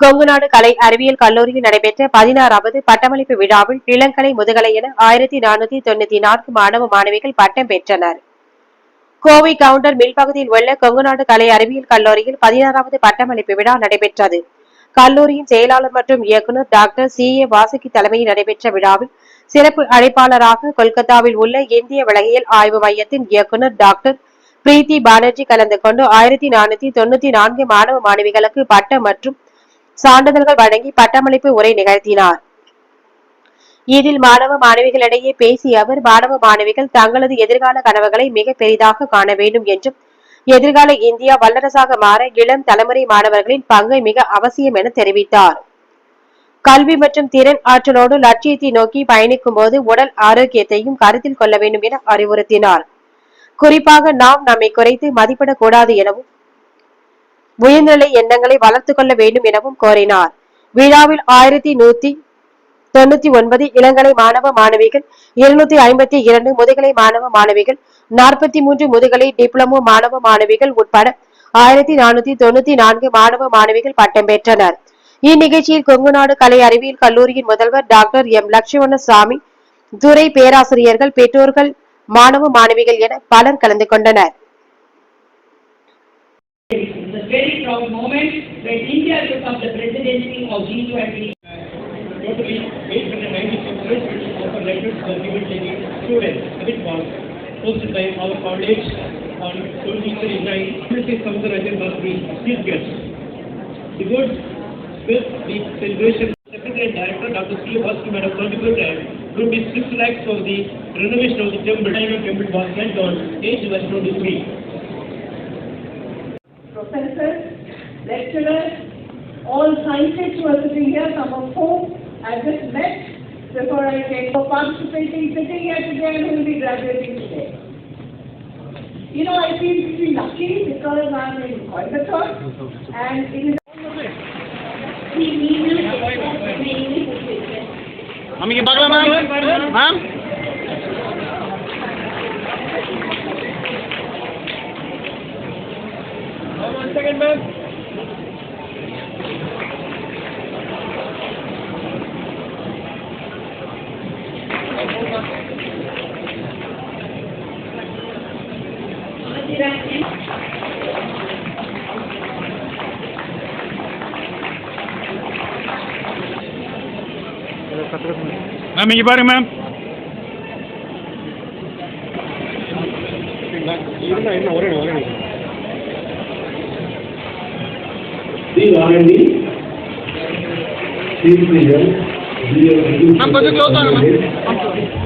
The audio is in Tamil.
கொங்குநாடு கலை அறிவியல் கல்லூரியில் நடைபெற்ற பதினாறாவது பட்டமளிப்பு விழாவில் இளங்கலை முதுகலை என ஆயிரத்தி நானூத்தி தொண்ணூத்தி நான்கு மாணவ மாணவிகள் பட்டம் பெற்றனர். கோவை கவுண்டர் மில் பகுதியில் உள்ள கொங்குநாடு கலை அறிவியல் கல்லூரியில் பதினாறாவது பட்டமளிப்பு விழா நடைபெற்றது. கல்லூரியின் செயலாளர் மற்றும் இயக்குநர் டாக்டர் சி. ஏ. வாசுகி தலைமையில் நடைபெற்ற விழாவில் சிறப்பு அழைப்பாளராக கொல்கத்தாவில் உள்ள இந்திய விலகியல் ஆய்வு மையத்தின் இயக்குநர் டாக்டர் பிரீத்தி பானர்ஜி கலந்து கொண்டு ஆயிரத்தி நானூத்தி தொண்ணூத்தி நான்கு மாணவ மாணவிகளுக்கு பட்டம் மற்றும் சான்றிதழ்கள் வழங்கி பட்டமளிப்பு உரை நிகழ்த்தினார். இதில் மாணவ மாணவிகளிடையே பேசிய அவர் மாணவ மாணவிகள் தங்களது எதிர்கால கனவுகளை மிக பெரிதாக காண வேண்டும் என்றும் எதிர்கால இந்தியா வல்லரசாக மாற இளம் தலைமுறை மாணவர்களின் பங்கை மிக அவசியம் என தெரிவித்தார். கல்வி மற்றும் திறன் ஆற்றலோடு லட்சியத்தை நோக்கி பயணிக்கும் போது உடல் ஆரோக்கியத்தையும் கருத்தில் கொள்ள வேண்டும் என அறிவுறுத்தினார். குறிப்பாக நாம் நம்மை குறைத்து மதிப்பிடக்கூடாது எனவும் உயர்நிலை எண்ணங்களை வளர்த்து கொள்ள வேண்டும் எனவும் கோரினார். விழாவில் ஆயிரத்தி நூத்தி தொண்ணூத்தி ஒன்பது இளங்கலை மாணவ மாணவிகள் இருநூத்தி ஐம்பத்தி இரண்டு முதுகலை மாணவ மாணவிகள் நாற்பத்தி மூன்று முதுகலை டிப்ளமோ மாணவ மாணவிகள் உட்பட ஆயிரத்தி நானூத்தி தொண்ணூத்தி நான்கு மாணவ மாணவிகள் பட்டம் பெற்றனர். இந்நிகழ்ச்சியில் கொங்குநாடு கலை அறிவியல் கல்லூரியின் முதல்வர் டாக்டர் எம். லட்சுமண சுவாமி துறை பேராசிரியர்கள் பெற்றோர்கள் மாணவ மாணவிகள் என பலர் கலந்து கொண்டனர். It's a very proud moment when India took up the presidency of G20. Totally 896 open letters were given to the students, which was hosted by our college on 2039. Mrs. Samdarajan was the chief guest. The goods with the celebration. Secretary Director Dr. C. Vasu Madam contributed rupees 6 lakhs for the renovation of the temple. Temple was held on 8 West 23 professors, lecturers, all scientists who are sitting here, some of whom I just met before I came for participating, sitting here today and will be graduating today. You know, I feel pretty lucky because I'm in Coimbatore and it is আমি কি পাগলা ma'am ma'am One second, ma'am. Ma'am இங்கே பாருங்க ma'am These R&D, these regions, we are looking to...